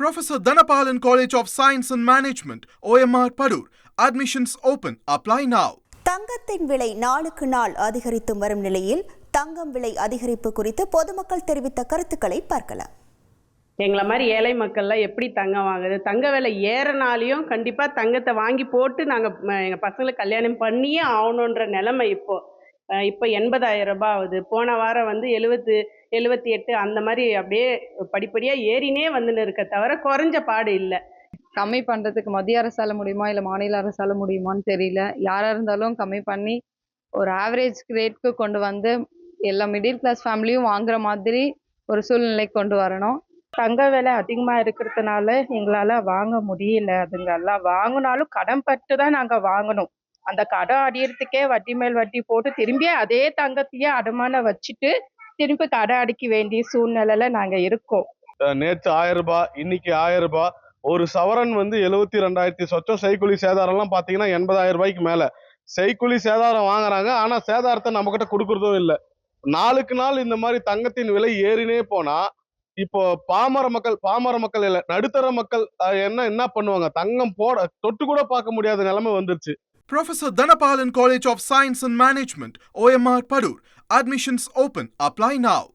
Professor Dhanapalan College of Science and Management, OMR Padur. Admissions open. Apply now. தங்கத்தின் விலை நாளுக்கு நாள் அதிகரித்து வரும் நிலையில் தங்கம் விலை அதிகரிப்பு குறித்து பொதுமக்கள் தெரிவித்த கருத்துக்களை பார்க்கலாம் எங்களை மாதிரி ஏழை மக்கள்லாம் எப்படி தங்கம் வாங்குது தங்க விலை ஏறனாலையும் கண்டிப்பாக தங்கத்தை வாங்கி போட்டு நாங்கள் எங்கள் பசங்களுக்கு கல்யாணம் பண்ணியே ஆகணுன்ற நிலைமை இப்போ அஹ் இப்போ எண்பதாயிரம் ரூபாய் ஆகுது. போன வாரம் வந்து எழுபத்து எழுபத்தி எட்டு அந்த மாதிரி அப்படியே படிப்படியாக ஏறினே வந்துன்னு இருக்க தவிர குறைஞ்ச பாடு இல்லை. கம்மி பண்ணுறதுக்கு மத்திய அரசால முடியுமா இல்லை மாநில அரசால முடியுமான்னு தெரியல. யாராக இருந்தாலும் கம்மி பண்ணி ஒரு ஆவரேஜ் ரேட்க்கு கொண்டு வந்து எல்லா மிடில் கிளாஸ் ஃபேமிலியும் வாங்குற மாதிரி ஒரு சூழ்நிலைக்கு கொண்டு வரணும். தங்க விலை அதிகமாக இருக்கிறதுனால எங்களால் வாங்க முடியல. அதுங்க எல்லாம் வாங்கினாலும் கடன் பட்டு தான் நாங்கள் வாங்கணும். அந்த கடன் அடியறதுக்கே வட்டி மேல் வட்டி போட்டு திரும்பி அதே தங்கத்தையே அடமான வச்சுட்டு திரும்பி கடன் அடிக்க வேண்டிய சூழ்நிலையில நாங்கள் இருக்கோம். நேற்று நேத்து ஆயிரம் ரூபாய் இன்னைக்கு ஆயிரம் ரூபாய். ஒரு சவரன் வந்து எழுபத்தி ரெண்டாயிரத்தி சொச்சம் செய்கூலி சேதாரம் எல்லாம் பாத்தீங்கன்னா எண்பதாயிரம் ரூபாய்க்கு மேல. செய்கூலி சேதாரம் வாங்குறாங்க. ஆனா சேதாரத்தை நம்ம கிட்ட கொடுக்கறதும் இல்லை. நாளுக்கு நாள் இந்த மாதிரி தங்கத்தின் விலை ஏறினே போனா இப்போ பாமர மக்கள் பாமர மக்கள் இல்லை நடுத்தர மக்கள் என்ன என்ன பண்ணுவாங்க? தங்கம் போட தொட்டு கூட பார்க்க முடியாத நிலைமை வந்துருச்சு. Professor Dhanapalan College of Science and Management, OMR Padur. Admissions open. Apply now.